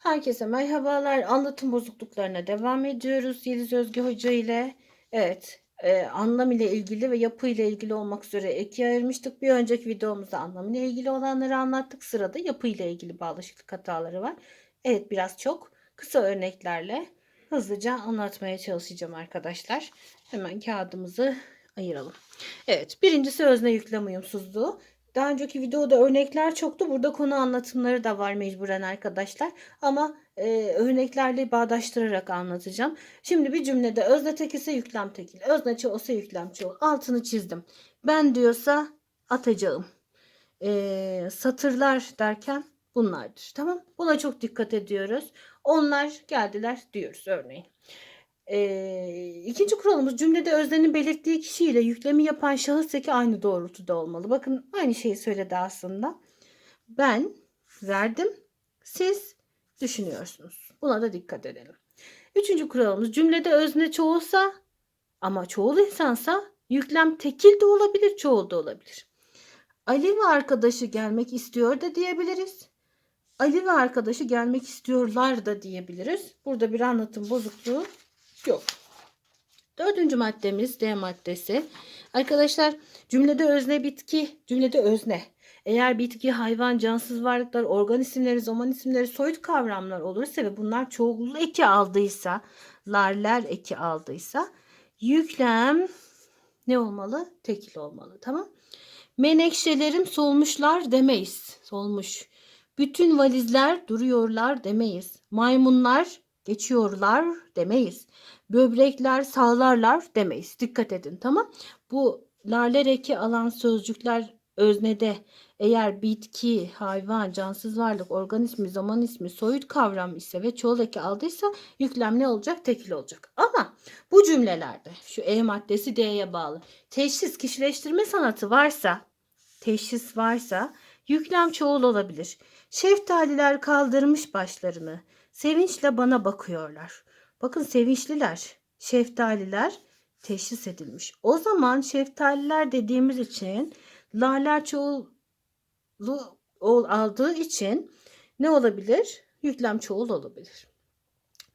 Herkese merhabalar. Anlatım bozukluklarına devam ediyoruz. Yeliz Özge Hoca ile. Evet, e, anlam ile ilgili ve yapı ile ilgili olmak üzere ikiye ayırmıştık. Bir önceki videomuzda anlam ile ilgili olanları anlattık. Sırada yapı ile ilgili bağlaşıklık hataları var. Evet, biraz çok kısa örneklerle hızlıca anlatmaya çalışacağım arkadaşlar. Hemen kağıdımızı ayıralım. Evet, birincisi özne yüklem uyumsuzluğu. Daha önceki videoda örnekler çoktu. Burada konu anlatımları da var mecburen arkadaşlar. Ama e, örneklerle bağdaştırarak anlatacağım. Şimdi bir cümlede özne tek ise yüklem tekil. Özne çoğulsa yüklem çoğul. Altını çizdim. Ben diyorsa atacağım. E, satırlar derken bunlardır. Tamam. Buna çok dikkat ediyoruz. Onlar geldiler diyoruz örneğin. Ee, ikinci kuralımız cümlede öznenin belirttiği kişiyle yüklemi yapan şahıs eki aynı doğrultuda olmalı. Bakın aynı şeyi söyledi aslında. Ben verdim, siz düşünüyorsunuz. Buna da dikkat edelim. Üçüncü kuralımız cümlede özne çoğulsa ama çoğul insansa yüklem tekil de olabilir, çoğul da olabilir. Ali ve arkadaşı gelmek istiyor da diyebiliriz. Ali ve arkadaşı gelmek istiyorlar da diyebiliriz. Burada bir anlatım bozukluğu yok. Dördüncü maddemiz D maddesi. Arkadaşlar cümlede özne bitki, cümlede özne. Eğer bitki, hayvan, cansız varlıklar, organ isimleri, zaman isimleri, soyut kavramlar olursa ve bunlar çoğul eki aldıysa, larler eki aldıysa yüklem ne olmalı? Tekil olmalı. Tamam. Menekşelerim solmuşlar demeyiz. Solmuş. Bütün valizler duruyorlar demeyiz. Maymunlar geçiyorlar demeyiz. Böbrekler sağlarlar demeyiz. Dikkat edin tamam. Bu larler eki alan sözcükler öznede eğer bitki, hayvan, cansız varlık, organ ismi, zaman ismi, soyut kavram ise ve çoğul eki aldıysa yüklem ne olacak? Tekil olacak. Ama bu cümlelerde şu E maddesi D'ye bağlı. Teşhis, kişileştirme sanatı varsa, teşhis varsa yüklem çoğul olabilir. Şeftaliler kaldırmış başlarını. Sevinçle bana bakıyorlar. Bakın sevinçliler, şeftaliler teşhis edilmiş. O zaman şeftaliler dediğimiz için laler çoğulu ol- aldığı için ne olabilir? Yüklem çoğul olabilir.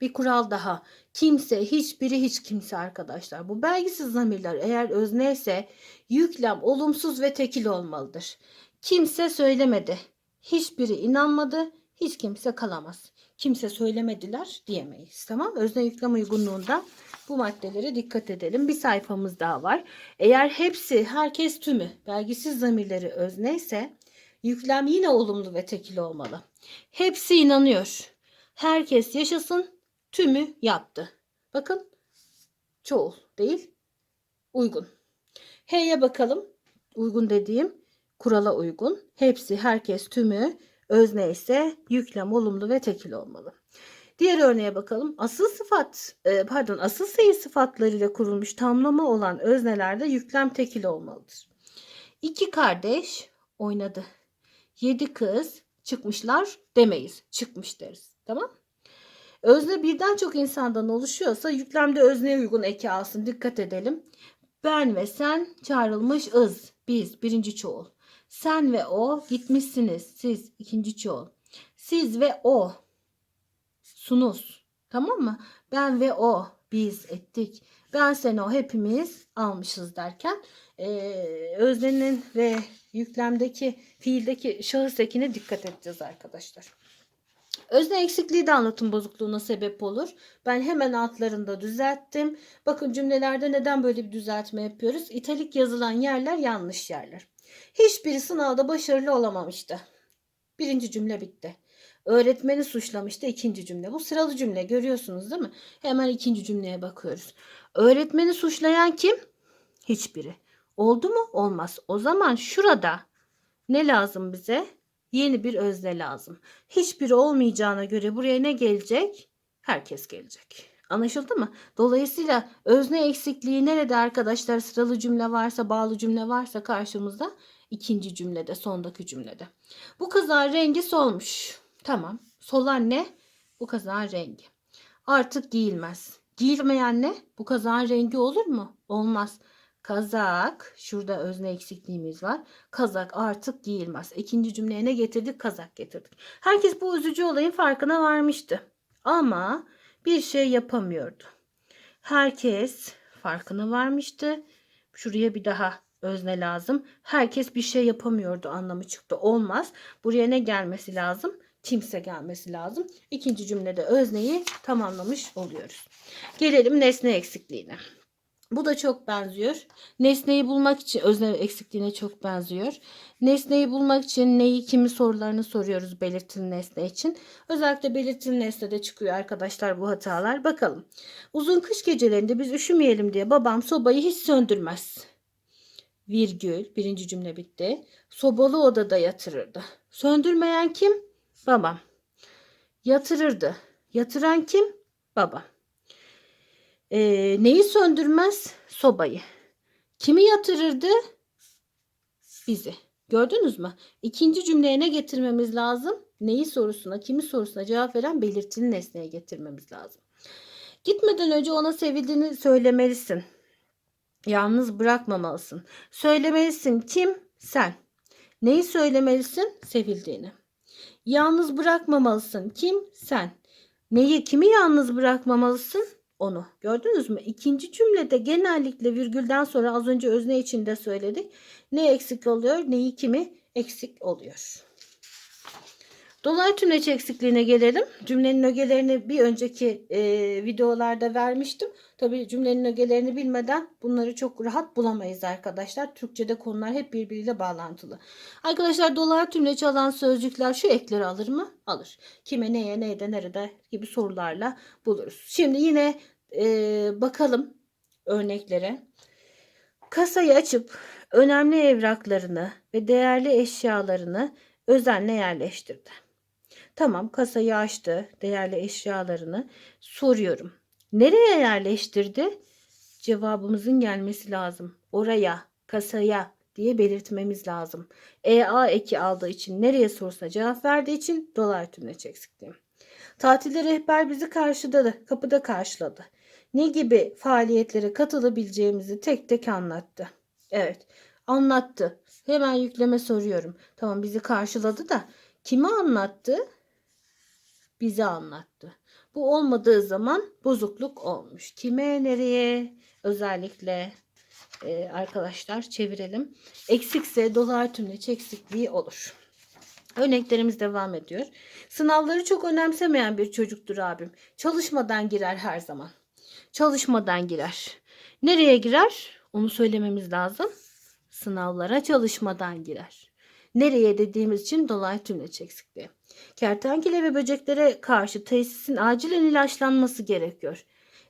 Bir kural daha. Kimse, hiçbiri, hiç kimse arkadaşlar. Bu belgisiz zamirler eğer özneyse yüklem olumsuz ve tekil olmalıdır. Kimse söylemedi. Hiçbiri inanmadı. Hiç kimse kalamaz. Kimse söylemediler diyemeyiz. Tamam Özne yüklem uygunluğunda bu maddelere dikkat edelim. Bir sayfamız daha var. Eğer hepsi, herkes tümü belgisiz zamirleri özneyse yüklem yine olumlu ve tekil olmalı. Hepsi inanıyor. Herkes yaşasın, tümü yaptı. Bakın çoğul değil, uygun. H'ye bakalım. Uygun dediğim kurala uygun. Hepsi, herkes, tümü özne ise yüklem olumlu ve tekil olmalı. Diğer örneğe bakalım. Asıl sıfat, e, pardon, asıl sayı sıfatlarıyla kurulmuş tamlama olan öznelerde yüklem tekil olmalıdır. İki kardeş oynadı. Yedi kız çıkmışlar demeyiz. Çıkmış deriz. Tamam? Özne birden çok insandan oluşuyorsa yüklemde özneye uygun eki alsın. Dikkat edelim. Ben ve sen çağrılmış ız. Biz birinci çoğul. Sen ve o gitmişsiniz. Siz ikinci çoğul. Siz ve o sunuz. Tamam mı? Ben ve o biz ettik. Ben sen o hepimiz almışız derken e, öznenin ve yüklemdeki fiildeki şahıs ekine dikkat edeceğiz arkadaşlar. Özne eksikliği de anlatım bozukluğuna sebep olur. Ben hemen altlarında düzelttim. Bakın cümlelerde neden böyle bir düzeltme yapıyoruz? İtalik yazılan yerler yanlış yerler. Hiçbiri sınavda başarılı olamamıştı. Birinci cümle bitti. Öğretmeni suçlamıştı ikinci cümle. Bu sıralı cümle görüyorsunuz değil mi? Hemen ikinci cümleye bakıyoruz. Öğretmeni suçlayan kim? Hiçbiri. Oldu mu? Olmaz. O zaman şurada ne lazım bize? Yeni bir özne lazım. Hiçbiri olmayacağına göre buraya ne gelecek? Herkes gelecek. Anlaşıldı mı? Dolayısıyla özne eksikliği nerede arkadaşlar? Sıralı cümle varsa, bağlı cümle varsa karşımızda ikinci cümlede, sondaki cümlede. Bu kızağın rengi solmuş. Tamam. Solan ne? Bu kazağın rengi. Artık giyilmez. Giyilmeyen ne? Bu kazağın rengi olur mu? Olmaz. Kazak. Şurada özne eksikliğimiz var. Kazak artık giyilmez. İkinci cümleye ne getirdik? Kazak getirdik. Herkes bu üzücü olayın farkına varmıştı. Ama bir şey yapamıyordu. Herkes farkına varmıştı. Şuraya bir daha özne lazım. Herkes bir şey yapamıyordu anlamı çıktı. Olmaz. Buraya ne gelmesi lazım? Kimse gelmesi lazım. İkinci cümlede özneyi tamamlamış oluyoruz. Gelelim nesne eksikliğine. Bu da çok benziyor. Nesneyi bulmak için özne eksikliğine çok benziyor. Nesneyi bulmak için neyi kimi sorularını soruyoruz belirtili nesne için. Özellikle belirtili nesnede çıkıyor arkadaşlar bu hatalar. Bakalım. Uzun kış gecelerinde biz üşümeyelim diye babam sobayı hiç söndürmez. Virgül. Birinci cümle bitti. Sobalı odada yatırırdı. Söndürmeyen kim? Babam. Yatırırdı. Yatıran kim? Babam. Ee, neyi söndürmez? Sobayı. Kimi yatırırdı? Bizi. Gördünüz mü? İkinci cümleye ne getirmemiz lazım? Neyi sorusuna, kimi sorusuna cevap veren belirtili nesneye getirmemiz lazım. Gitmeden önce ona sevildiğini söylemelisin. Yalnız bırakmamalısın. Söylemelisin. Kim? Sen. Neyi söylemelisin? Sevildiğini. Yalnız bırakmamalısın. Kim? Sen. Neyi, kimi yalnız bırakmamalısın? Onu. Gördünüz mü? İkinci cümlede genellikle virgülden sonra az önce özne içinde söyledik. Ne eksik oluyor? Neyi, kimi eksik oluyor. Dolay tümleç eksikliğine gelelim. Cümlenin ögelerini bir önceki e, videolarda vermiştim. Tabii cümlenin ögelerini bilmeden bunları çok rahat bulamayız arkadaşlar. Türkçe'de konular hep birbiriyle bağlantılı. Arkadaşlar dolay tümleç alan sözcükler şu ekleri alır mı? Alır. Kime, neye, neyde, nerede gibi sorularla buluruz. Şimdi yine e, bakalım örneklere. Kasayı açıp önemli evraklarını ve değerli eşyalarını özenle yerleştirdi. Tamam kasayı açtı. Değerli eşyalarını soruyorum. Nereye yerleştirdi? Cevabımızın gelmesi lazım. Oraya, kasaya diye belirtmemiz lazım. EA eki aldığı için nereye sorusuna cevap verdiği için dolar tümleç eksikliği. Tatilde rehber bizi karşıladı, kapıda karşıladı. Ne gibi faaliyetlere katılabileceğimizi tek tek anlattı. Evet, anlattı. Hemen yükleme soruyorum. Tamam bizi karşıladı da kime anlattı? Bize anlattı. Bu olmadığı zaman bozukluk olmuş. Kime, nereye özellikle e, arkadaşlar çevirelim. Eksikse dolar tümleç eksikliği olur. Örneklerimiz devam ediyor. Sınavları çok önemsemeyen bir çocuktur abim. Çalışmadan girer her zaman. Çalışmadan girer. Nereye girer? Onu söylememiz lazım. Sınavlara çalışmadan girer. Nereye dediğimiz için dolay tümleç eksikliği. Kertenkele ve böceklere karşı tesisin acilen ilaçlanması gerekiyor.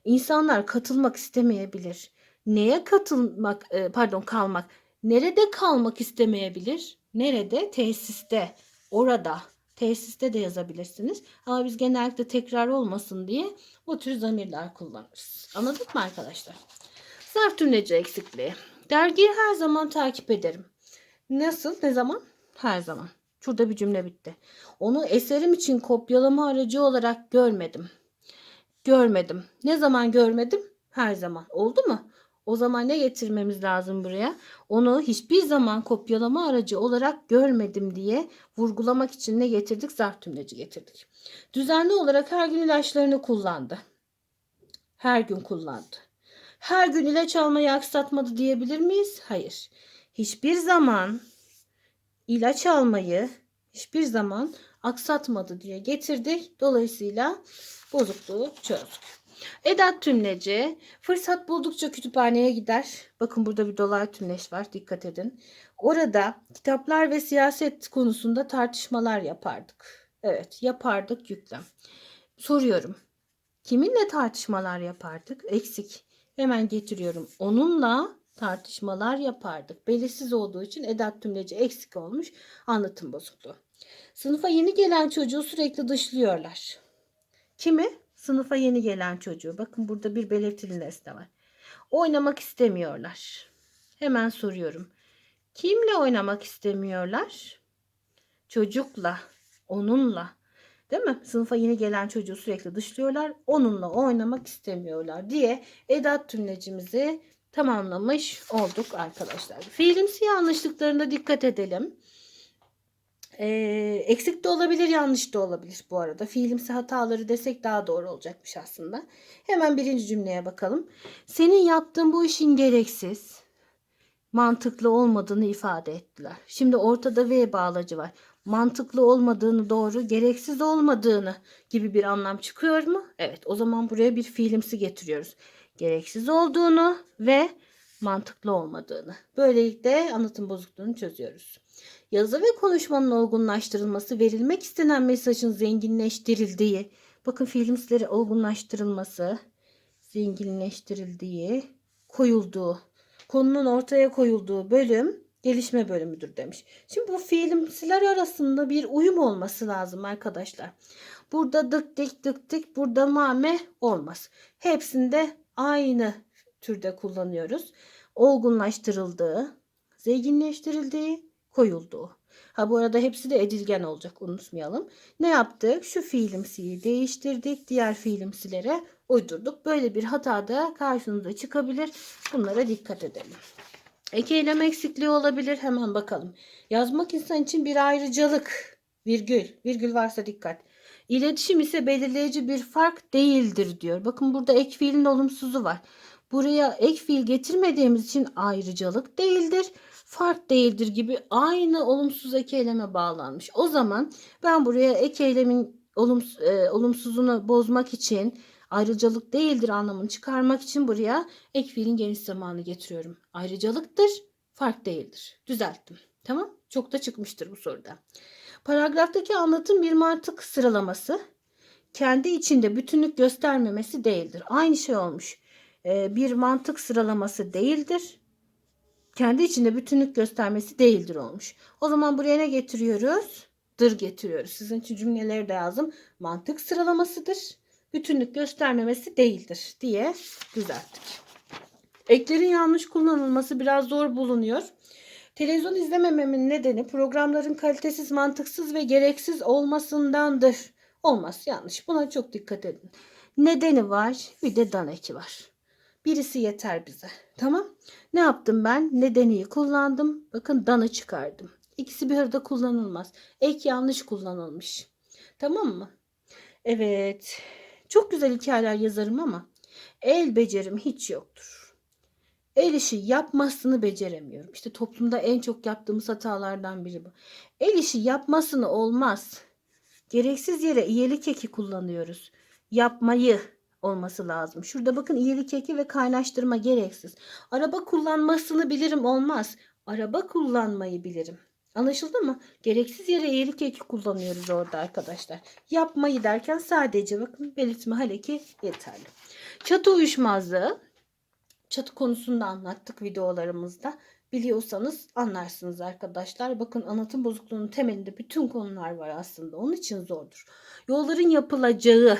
İnsanlar katılmak istemeyebilir. Neye katılmak, e, pardon kalmak, nerede kalmak istemeyebilir? Nerede? Tesiste, orada. Tesiste de yazabilirsiniz. Ama biz genellikle tekrar olmasın diye bu tür zamirler kullanırız. Anladık mı arkadaşlar? Zarf tümleci eksikliği. Dergiyi her zaman takip ederim. Nasıl? Ne zaman? Her zaman. Şurada bir cümle bitti. Onu eserim için kopyalama aracı olarak görmedim. Görmedim. Ne zaman görmedim? Her zaman. Oldu mu? O zaman ne getirmemiz lazım buraya? Onu hiçbir zaman kopyalama aracı olarak görmedim diye vurgulamak için ne getirdik? Zarf tümleci getirdik. Düzenli olarak her gün ilaçlarını kullandı. Her gün kullandı. Her gün ilaç almayı aksatmadı diyebilir miyiz? Hayır. Hiçbir zaman ilaç almayı hiçbir zaman aksatmadı diye getirdik. Dolayısıyla bozukluğu çözdük. Edat tümleci fırsat buldukça kütüphaneye gider. Bakın burada bir dolar tümleç var dikkat edin. Orada kitaplar ve siyaset konusunda tartışmalar yapardık. Evet yapardık yüklem. Soruyorum. Kiminle tartışmalar yapardık? Eksik. Hemen getiriyorum. Onunla tartışmalar yapardık. Belirsiz olduğu için edat tümleci eksik olmuş. Anlatım bozukluğu. Sınıfa yeni gelen çocuğu sürekli dışlıyorlar. Kimi? Sınıfa yeni gelen çocuğu. Bakın burada bir belirtili nesne var. Oynamak istemiyorlar. Hemen soruyorum. Kimle oynamak istemiyorlar? Çocukla, onunla. Değil mi? Sınıfa yeni gelen çocuğu sürekli dışlıyorlar. Onunla oynamak istemiyorlar diye edat tümlecimizi tamamlamış olduk arkadaşlar. Fiilimsi yanlışlıklarına dikkat edelim. Ee, eksik de olabilir, yanlış da olabilir bu arada. Fiilimsi hataları desek daha doğru olacakmış aslında. Hemen birinci cümleye bakalım. Senin yaptığın bu işin gereksiz, mantıklı olmadığını ifade ettiler. Şimdi ortada V bağlacı var. Mantıklı olmadığını doğru, gereksiz olmadığını gibi bir anlam çıkıyor mu? Evet, o zaman buraya bir fiilimsi getiriyoruz. Gereksiz olduğunu ve mantıklı olmadığını. Böylelikle anlatım bozukluğunu çözüyoruz. Yazı ve konuşmanın olgunlaştırılması, verilmek istenen mesajın zenginleştirildiği, bakın fiilimsileri olgunlaştırılması, zenginleştirildiği, koyulduğu, konunun ortaya koyulduğu bölüm gelişme bölümüdür demiş. Şimdi bu fiilimsiler arasında bir uyum olması lazım arkadaşlar. Burada dık dik dık dik, burada mame olmaz. Hepsinde aynı türde kullanıyoruz. Olgunlaştırıldığı, zenginleştirildiği, koyulduğu. Ha bu arada hepsi de edilgen olacak unutmayalım. Ne yaptık? Şu fiilimsiyi değiştirdik. Diğer fiilimsilere uydurduk. Böyle bir hata da karşınıza çıkabilir. Bunlara dikkat edelim. Eki eksikliği olabilir. Hemen bakalım. Yazmak insan için bir ayrıcalık. Virgül. Virgül varsa dikkat. İletişim ise belirleyici bir fark değildir diyor. Bakın burada ek fiilin olumsuzu var. Buraya ek fiil getirmediğimiz için ayrıcalık değildir fark değildir gibi aynı olumsuz ek eyleme bağlanmış. O zaman ben buraya ek eylemin e, olumsuzunu bozmak için ayrıcalık değildir anlamını çıkarmak için buraya ek fiilin geniş zamanı getiriyorum. Ayrıcalıktır, fark değildir. Düzelttim. Tamam? Çok da çıkmıştır bu soruda. Paragraftaki anlatım bir mantık sıralaması kendi içinde bütünlük göstermemesi değildir. Aynı şey olmuş. Ee, bir mantık sıralaması değildir kendi içinde bütünlük göstermesi değildir olmuş. O zaman buraya ne getiriyoruz? Dır getiriyoruz. Sizin için cümleleri de yazdım. Mantık sıralamasıdır. Bütünlük göstermemesi değildir diye düzelttik. Eklerin yanlış kullanılması biraz zor bulunuyor. Televizyon izlemememin nedeni programların kalitesiz, mantıksız ve gereksiz olmasındandır. Olmaz yanlış. Buna çok dikkat edin. Nedeni var bir de dan eki var. Birisi yeter bize. Tamam. Ne yaptım ben? Nedeniyi kullandım. Bakın danı çıkardım. İkisi bir arada kullanılmaz. Ek yanlış kullanılmış. Tamam mı? Evet. Çok güzel hikayeler yazarım ama el becerim hiç yoktur. El işi yapmasını beceremiyorum. İşte toplumda en çok yaptığımız hatalardan biri bu. El işi yapmasını olmaz. Gereksiz yere iyilik eki kullanıyoruz. Yapmayı olması lazım. Şurada bakın iyilik eki ve kaynaştırma gereksiz. Araba kullanmasını bilirim olmaz. Araba kullanmayı bilirim. Anlaşıldı mı? Gereksiz yere iyilik eki kullanıyoruz orada arkadaşlar. Yapmayı derken sadece bakın belirtme haleki yeterli. Çatı uyuşmazlığı. Çatı konusunda anlattık videolarımızda. Biliyorsanız anlarsınız arkadaşlar. Bakın anlatım bozukluğunun temelinde bütün konular var aslında. Onun için zordur. Yolların yapılacağı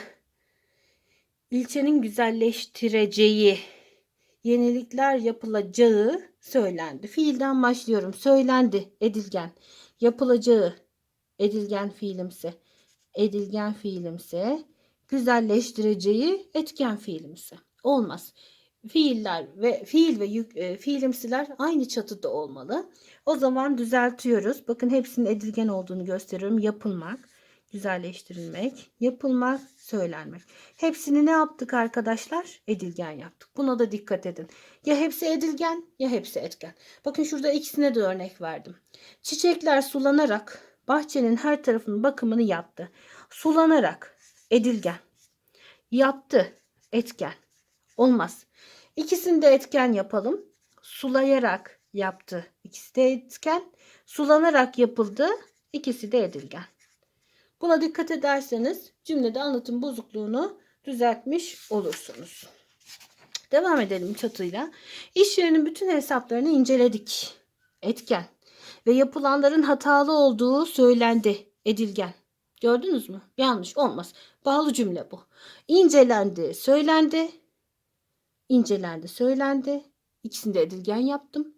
ilçenin güzelleştireceği, yenilikler yapılacağı söylendi. Fiilden başlıyorum. Söylendi edilgen. Yapılacağı edilgen fiilimsi. Edilgen fiilimsi. Güzelleştireceği etken fiilimsi. Olmaz. Fiiller ve fiil ve yük, e, fiilimsiler aynı çatıda olmalı. O zaman düzeltiyoruz. Bakın hepsinin edilgen olduğunu gösteriyorum. Yapılmak, güzelleştirilmek, yapılmak, söylenmek. Hepsini ne yaptık arkadaşlar? Edilgen yaptık. Buna da dikkat edin. Ya hepsi edilgen ya hepsi etken. Bakın şurada ikisine de örnek verdim. Çiçekler sulanarak bahçenin her tarafının bakımını yaptı. Sulanarak edilgen. Yaptı etken. Olmaz. İkisini de etken yapalım. Sulayarak yaptı. İkisi de etken. Sulanarak yapıldı. İkisi de edilgen. Buna dikkat ederseniz cümlede anlatım bozukluğunu düzeltmiş olursunuz. Devam edelim çatıyla. İş yerinin bütün hesaplarını inceledik. Etken. Ve yapılanların hatalı olduğu söylendi. Edilgen. Gördünüz mü? Yanlış olmaz. Bağlı cümle bu. İncelendi, söylendi. İncelendi, söylendi. İkisini de edilgen yaptım.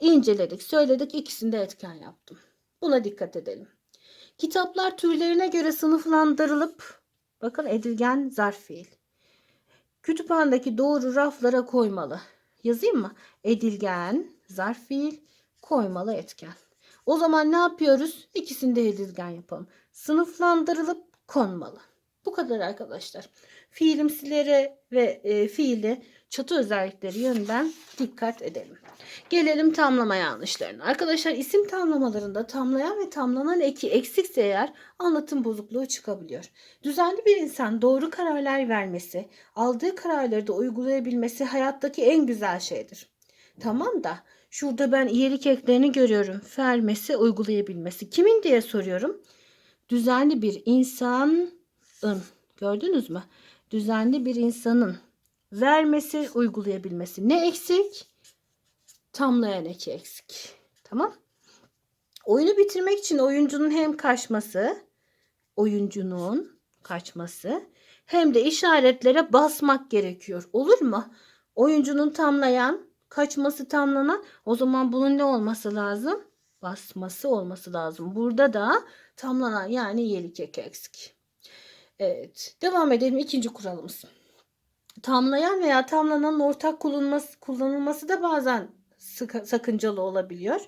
İnceledik, söyledik. İkisini de etken yaptım. Buna dikkat edelim. Kitaplar türlerine göre sınıflandırılıp bakın edilgen zarf fiil. Kütüphanedeki doğru raflara koymalı. Yazayım mı? Edilgen, zarf fiil, koymalı etken. O zaman ne yapıyoruz? İkisini de edilgen yapalım. Sınıflandırılıp konmalı. Bu kadar arkadaşlar. Fiilimsilere ve e, fiili çatı özellikleri yönden dikkat edelim. Gelelim tamlama yanlışlarına. Arkadaşlar isim tamlamalarında tamlayan ve tamlanan eki eksikse eğer anlatım bozukluğu çıkabiliyor. Düzenli bir insan doğru kararlar vermesi, aldığı kararları da uygulayabilmesi hayattaki en güzel şeydir. Tamam da şurada ben iyilik eklerini görüyorum. Vermesi, uygulayabilmesi. Kimin diye soruyorum. Düzenli bir insanın. Gördünüz mü? Düzenli bir insanın vermesi, uygulayabilmesi. Ne eksik? Tamlayan eki eksik. Tamam. Oyunu bitirmek için oyuncunun hem kaçması, oyuncunun kaçması hem de işaretlere basmak gerekiyor. Olur mu? Oyuncunun tamlayan, kaçması tamlanan o zaman bunun ne olması lazım? Basması olması lazım. Burada da tamlanan yani iyilik eki eksik. Evet. Devam edelim. ikinci kuralımız. Tamlayan veya tamlananın ortak kullanılması, kullanılması da bazen sakıncalı olabiliyor.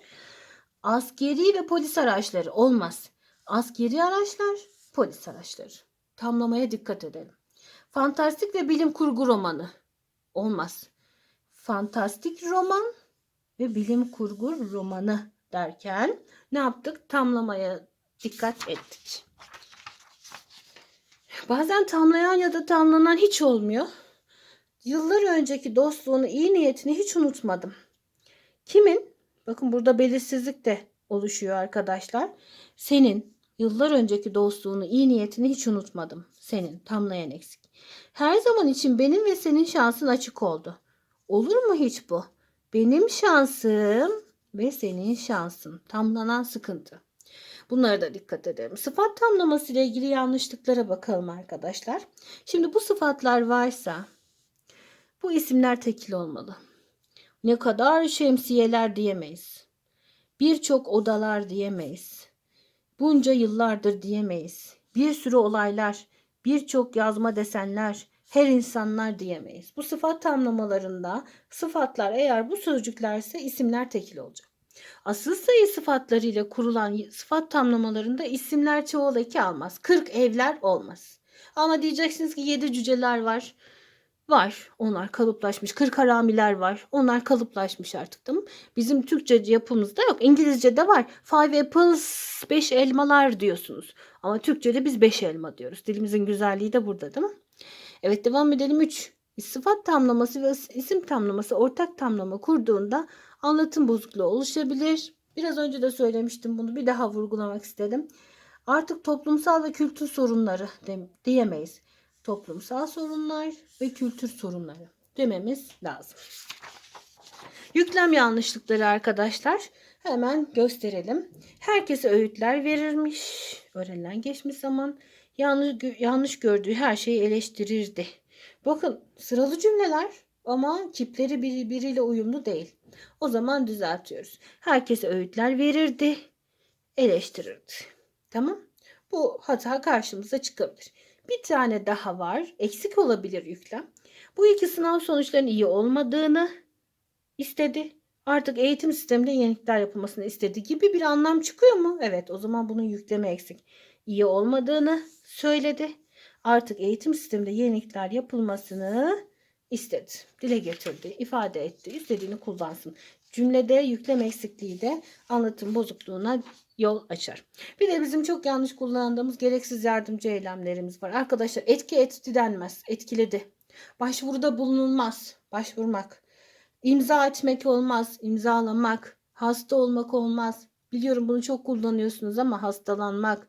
Askeri ve polis araçları olmaz. Askeri araçlar, polis araçları. Tamlamaya dikkat edelim. Fantastik ve bilim kurgu romanı olmaz. Fantastik roman ve bilim kurgu romanı derken ne yaptık? Tamlamaya dikkat ettik. Bazen tamlayan ya da tamlanan hiç olmuyor. Yıllar önceki dostluğunu, iyi niyetini hiç unutmadım. Kimin? Bakın burada belirsizlik de oluşuyor arkadaşlar. Senin yıllar önceki dostluğunu, iyi niyetini hiç unutmadım. Senin tamlayan eksik. Her zaman için benim ve senin şansın açık oldu. Olur mu hiç bu? Benim şansım ve senin şansın. Tamlanan sıkıntı. Bunlara da dikkat edelim. Sıfat tamlaması ile ilgili yanlışlıklara bakalım arkadaşlar. Şimdi bu sıfatlar varsa bu isimler tekil olmalı. Ne kadar şemsiyeler diyemeyiz. Birçok odalar diyemeyiz. Bunca yıllardır diyemeyiz. Bir sürü olaylar, birçok yazma desenler, her insanlar diyemeyiz. Bu sıfat tamlamalarında sıfatlar eğer bu sözcüklerse isimler tekil olacak. Asıl sayı sıfatlarıyla kurulan sıfat tamlamalarında isimler çoğul eki almaz. 40 evler olmaz. Ama diyeceksiniz ki 7 cüceler var. Var. Onlar kalıplaşmış. 40 haramiler var. Onlar kalıplaşmış artık mi? Bizim Türkçe yapımızda yok. İngilizce'de var. Five apples, 5 elmalar diyorsunuz. Ama Türkçe'de biz 5 elma diyoruz. Dilimizin güzelliği de burada değil mi? Evet devam edelim. 3. Sıfat tamlaması ve isim tamlaması ortak tamlama kurduğunda anlatım bozukluğu oluşabilir. Biraz önce de söylemiştim bunu. Bir daha vurgulamak istedim. Artık toplumsal ve kültür sorunları diyemeyiz. Toplumsal sorunlar ve kültür sorunları dememiz lazım. Yüklem yanlışlıkları arkadaşlar hemen gösterelim. Herkese öğütler verirmiş. Öğrenilen geçmiş zaman yanlış, yanlış gördüğü her şeyi eleştirirdi. Bakın sıralı cümleler ama kipleri birbiriyle uyumlu değil. O zaman düzeltiyoruz. Herkese öğütler verirdi, eleştirirdi. Tamam? Bu hata karşımıza çıkabilir. Bir tane daha var. Eksik olabilir yüklem. Bu iki sınav sonuçlarının iyi olmadığını istedi. Artık eğitim sisteminde yenilikler yapılmasını istedi gibi bir anlam çıkıyor mu? Evet o zaman bunun yükleme eksik. İyi olmadığını söyledi. Artık eğitim sisteminde yenilikler yapılmasını istedi. Dile getirdi, ifade etti. İstediğini kullansın. Cümlede yüklem eksikliği de anlatım bozukluğuna yol açar. Bir de bizim çok yanlış kullandığımız gereksiz yardımcı eylemlerimiz var. Arkadaşlar etki etti denmez. Etkiledi. Başvuruda bulunulmaz. Başvurmak. İmza etmek olmaz. imzalamak. Hasta olmak olmaz. Biliyorum bunu çok kullanıyorsunuz ama hastalanmak.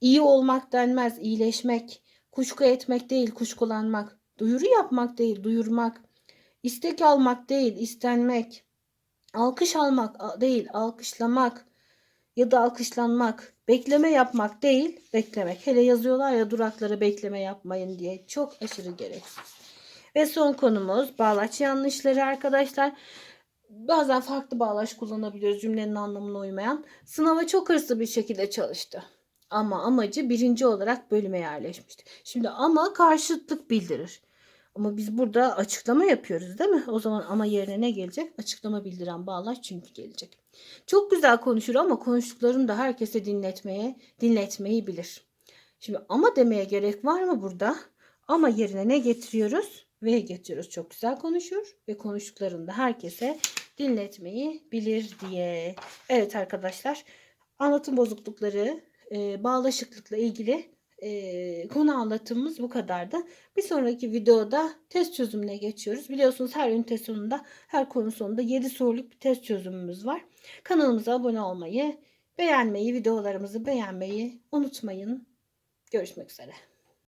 İyi olmak denmez. iyileşmek. Kuşku etmek değil, kuşkulanmak. Duyuru yapmak değil, duyurmak. İstek almak değil, istenmek. Alkış almak değil, alkışlamak ya da alkışlanmak. Bekleme yapmak değil, beklemek. Hele yazıyorlar ya duraklara bekleme yapmayın diye. Çok aşırı gereksiz. Ve son konumuz bağlaç yanlışları arkadaşlar. Bazen farklı bağlaç kullanabiliyoruz cümlenin anlamına uymayan. Sınava çok hırslı bir şekilde çalıştı. Ama amacı birinci olarak bölüme yerleşmişti. Şimdi ama karşıtlık bildirir. Ama biz burada açıklama yapıyoruz değil mi? O zaman ama yerine ne gelecek? Açıklama bildiren bağlaç çünkü gelecek. Çok güzel konuşur ama konuştuklarını da herkese dinletmeye, dinletmeyi bilir. Şimdi ama demeye gerek var mı burada? Ama yerine ne getiriyoruz? Ve getiriyoruz. Çok güzel konuşur ve konuştuklarını da herkese dinletmeyi bilir diye. Evet arkadaşlar anlatım bozuklukları, e, bağlaşıklıkla ilgili e, konu anlatımımız bu kadardı. Bir sonraki videoda test çözümüne geçiyoruz. Biliyorsunuz her ünite sonunda, her konu sonunda 7 soruluk bir test çözümümüz var. Kanalımıza abone olmayı, beğenmeyi, videolarımızı beğenmeyi unutmayın. Görüşmek üzere.